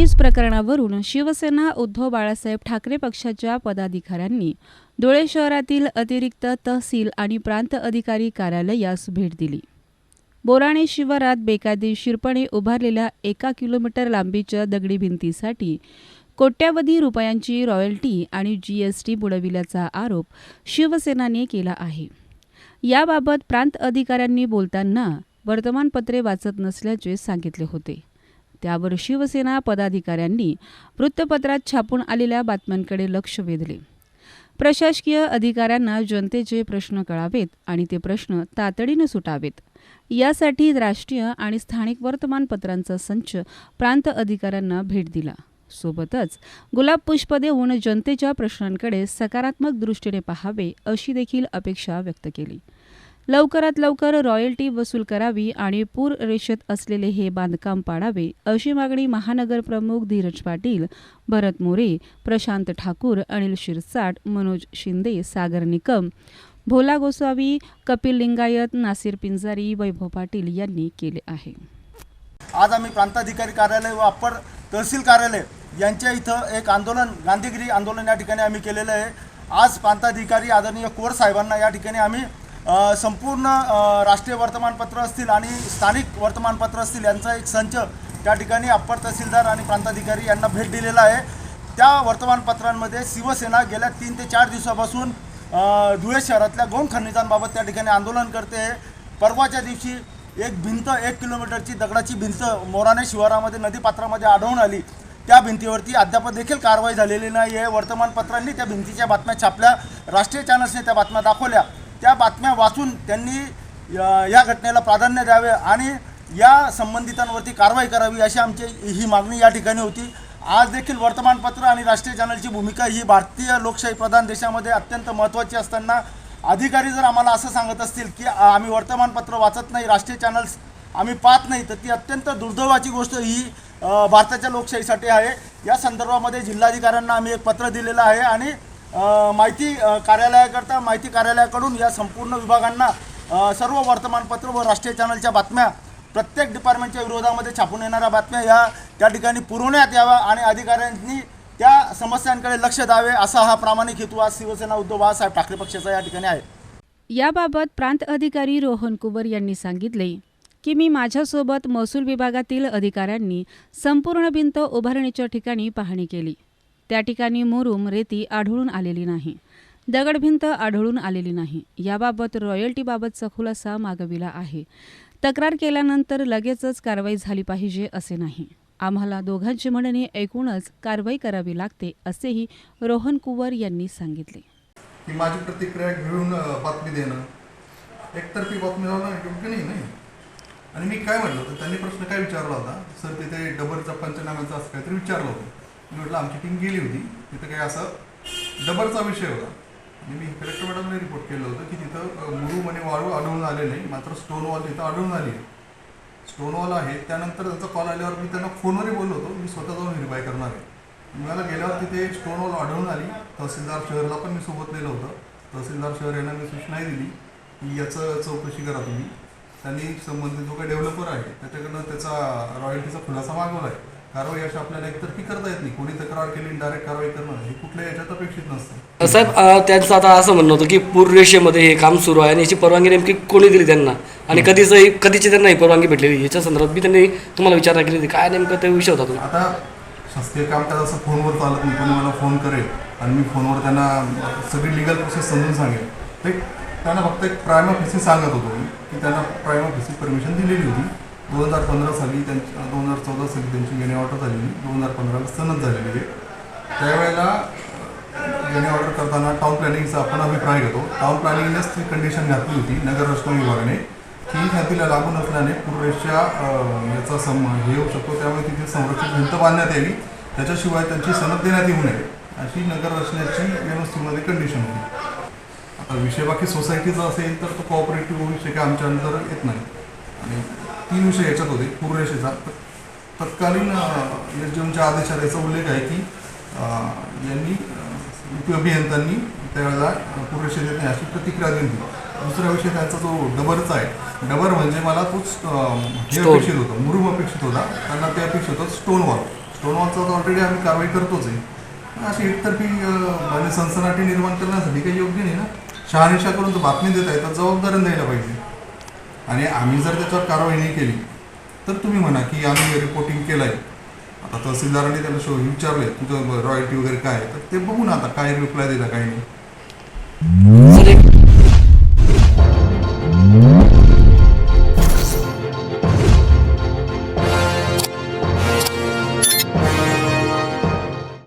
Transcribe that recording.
प्रकरणावरून शिवसेना उद्धव बाळासाहेब ठाकरे पक्षाच्या पदाधिकाऱ्यांनी धुळे शहरातील अतिरिक्त तहसील आणि प्रांत अधिकारी कार्यालयास भेट दिली. बोराणे शिवारात बेकायदेशीरपणे उभारलेल्या एका किलोमीटर लांबीच्या दगडी भिंतीसाठी कोट्यावधी रुपयांची रॉयल्टी आणि जीएसटी बुडविल्याचा आरोप शिवसेनाने केला आहे. याबाबत प्रांत अधिकाऱ्यांनी बोलताना वर्तमानपत्रे वाचत नसल्याचे सांगितले होते. त्यावर शिवसेना पदाधिकाऱ्यांनी वृत्तपत्रात छापून आलेल्या बातम्यांकडे लक्ष वेधले. प्रशासकीय अधिकाऱ्यांना जनतेचे प्रश्न कळावेत आणि ते प्रश्न तातडीनं सुटावेत. यासाठी राष्ट्रीय आणि स्थानिक वर्तमानपत्रांचा संच प्रांत अधिकाऱ्यांना भेट दिला. सोबतच गुलाब पुष्प देऊन जनतेच्या प्रश्नांकडे सकारात्मक दृष्टीने पाहावे अशी देखील अपेक्षा व्यक्त केली. लवकरात लवकर रॉयल्टी वसूल करावी आणि पूर रेषेत असलेले हे बांधकाम पाडावे अशी मागणी महानगर प्रमुख धीरज पाटील भरत मोरे प्रशांत ठाकूर अनिल शिरसाट मनोज शिंदे सागर निकम भोला गोसावी कपिल लिंगायत नासिर पिंजारी वैभव पाटील यांनी केले आहे. आज आम्ही प्रांताधिकारी कार्यालय व अप्पर तहसील कार्यालय यांच्या इथं एक आंदोलन गांधीगिरी आंदोलन या ठिकाणी आम्ही केलेलं आहे. आज प्रांताधिकारी आदरणीय कोर साहेबांना या ठिकाणी आम्ही संपूर्ण राष्ट्रीय वर्तमानपत्र असतील आणि स्थानिक वर्तमानपत्र असतील यांचा एक संच त्या ठिकाणी अप्पर तहसीलदार आणि प्रांताधिकारी यांना भेट दिलेला आहे. त्या वर्तमानपत्रांमध्ये शिवसेना गेल्या तीन ते चार दिवसापासून धुळे शहरातल्या गोंड खनिजांबाबत त्या ठिकाणी आंदोलन करते आहे. परवाच्या दिवशी एक भिंत एक किलोमीटरची दगडाची भिंत मोराने शिवारामध्ये नदीपात्रामध्ये आढळून आली. त्या भिंतीवरती अद्याप देखील कारवाई झालेली नाही आहे वर्तमानपत्रांनी त्या भिंतीच्या बातम्या छापल्या. राष्ट्रीय चॅनल्सने त्या बातम्या दाखवल्या. त्या बातम्या वाचून त्यांनी या घटनेला प्राधान्य द्यावे आणि या संबंधितांवरती कारवाई करावी अशी आमची ही मागणी या ठिकाणी होती. आज देखील वर्तमानपत्र आणि राष्ट्रीय चॅनलची भूमिका ही भारतीय लोकशाही प्रधान देशामध्ये अत्यंत महत्त्वाची असताना अधिकारी जर आम्हाला असं सांगत असतील की आम्ही वर्तमानपत्र वाचत नाही राष्ट्रीय चॅनल्स आम्ही पाहत नाही तर ती अत्यंत दुर्दैवाची गोष्ट ही भारताच्या लोकशाहीसाठी आहे. या संदर्भामध्ये जिल्हाधिकाऱ्यांना आम्ही एक पत्र दिलेलं आहे आणि माहिती कार्यालयाकरता माहिती कार्यालयाकडून या संपूर्ण विभागांना सर्व वर्तमानपत्र व राष्ट्रीय चॅनलच्या बातम्या प्रत्येक डिपार्टमेंटच्या विरोधामध्ये छापून येणाऱ्या बातम्या या त्या ठिकाणी पुरवण्यात याव्या आणि अधिकाऱ्यांनी त्या समस्यांकडे लक्ष द्यावे असा हा प्रामाणिक हेतू आज शिवसेना उद्धव बाळासाहेब ठाकरे पक्षाचा या ठिकाणी आहे. याबाबत प्रांत अधिकारी रोहन कुबर यांनी सांगितले की मी माझ्यासोबत महसूल विभागातील अधिकाऱ्यांनी संपूर्ण भिंत उभारणीच्या ठिकाणी पाहणी केली. त्या ठिकाणी मुरुम रेती आढळून आलेली नाही. दगडभिंत आढळून आलेली नाही. याबाबत रॉयल्टीबाबतचा खुलासा मागविला आहे. तक्रार केल्यानंतर लगेचच कारवाई झाली पाहिजे असे नाही. आम्हाला दोघांची म्हणणे ऐकूनच कारवाई करावी लागते असेही रोहन कुवर यांनी सांगितले. की माझी प्रतिक्रिया घेऊन बातमी देणं एकतर्फी बातमी लावणं योग्य नाही नाही आणि मी काय म्हटलं होतं त्यांनी प्रश्न काय विचारला होता? सर तिथे डबलचा पंचनाम्याचा असं काहीतरी विचारलं होतं. मी म्हटलं आमची टीम गेली होती. तिथं काही असं डबरचा विषय होता. आणि मी कलेक्टर मॅडमने रिपोर्ट केलं होतं की तिथं अ, म्हणे वाळू आढळून आले नाही मात्र स्टोन वॉल तिथं आढळून आली आहे. स्टोन वॉल आहे. त्यानंतर त्यांचा कॉल आल्यावर मी त्यांना फोनवरही बोललो होतो. मी स्वतः जाऊन व्हेरीफाय करणार आहे. मला गेल्यावर तिथे स्टोन वॉल आढळून आली. तहसीलदार शहरला पण मी सोबत नेलं होतं. तहसीलदार शहर यांना मी सूचनाही दिली की याचं चौकशी करा तुम्ही. त्यांनी संबंधित जो काही डेव्हलपर आहे त्याच्याकडनं त्याचा रॉयल्टीचा खुलासा मागवला आहे. कारवाई अशी आपल्याला एकतर्फी करता येत नाही. कोणी तक्रार केली डायरेक्ट कारवाई करणं हे कुठल्या याच्यात अपेक्षित नसतं. साहेब त्यांचं आता असं म्हणणं होतं की पूर रेषेमध्ये हे काम सुरू आहे आणि याची परवानगी नेमकी कोणी दिली त्यांना? आणि कधीच कधीची त्यांना ही परवानगी भेटलेली याच्या संदर्भात मी त्यांनी तुम्हाला विचारणा केली होती. काय नेमकं ते विषय होता तो आता शासकीय कामकाज असं फोनवर चालत नाही. कोणी मला फोन करेल आणि मी फोनवर त्यांना सगळी लिगल प्रोसेस समजून सांगेल. ते त्यांना फक्त एक प्रायम ऑफिसी सांगत होतो की त्यांना प्रायम ऑफिसी परमिशन दिलेली होती. दोन हजार पंधरा साली त्यांची दोन हजार चौदा साली त्यांची गेणे ऑर्डर झालेली. दोन हजार पंधराला सनद झालेली आहे. त्यावेळेला गेणे ऑर्डर करताना टाऊन प्लॅनिंगचा आपण अभिप्राय घेतो. टाऊन प्लॅनिंगनेच ती कंडिशन घातली होती नगर रचना विभागाने. की नदीला लागून असल्याने पुरेशा याचा सम हे होऊ शकतो. त्यामुळे तिथे संरक्षित भिंत बांधण्यात यावी. त्याच्याशिवाय त्यांची सनद देण्यात येऊ नये. अशी नगर रचनेची व्यवस्थेमध्ये कंडिशन होती. आता विषय बाकी सोसायटीचा असेल तर तो कोऑपरेटिव्ह विषय काय आमच्या अंतर येत नाही. आणि तीन विषय याच्यात होते पूर्वेशेचा तत्कालीन एस डी एमच्या आदेशात याचा उल्लेख आहे की यांनी अभियंत्यांनी त्यावेळेला पुरेसे देत नाही अशी प्रतिक्रिया दिली दुसरा विषय त्यांचा जो डबरचा आहे डबर म्हणजे मला तोच हे. अपेक्षित होतं मुरुम अपेक्षित होता. त्यांना ते अपेक्षित होतं स्टोन वॉल. दोन वर्षात ऑलरेडी आम्ही कारवाई करतोच आहे. अशी एकतर्फी म्हणजे सनसनाटी निर्माण करण्यासाठी काही योग्य नाही ना. शहानिशा करून बातमी देत आहे तर जबाबदारी द्यायला पाहिजे. आणि आम्ही जर त्याच्यावर कारवाई नाही केली तर तुम्ही म्हणा की आम्ही रिपोर्टिंग केलं आहे आता तहसीलदारांनी त्याला शो विचारले तुझं रॉयल्टी वगैरे काय तर ते बघू ना आता काय रिप्लाय दिला काय नाही.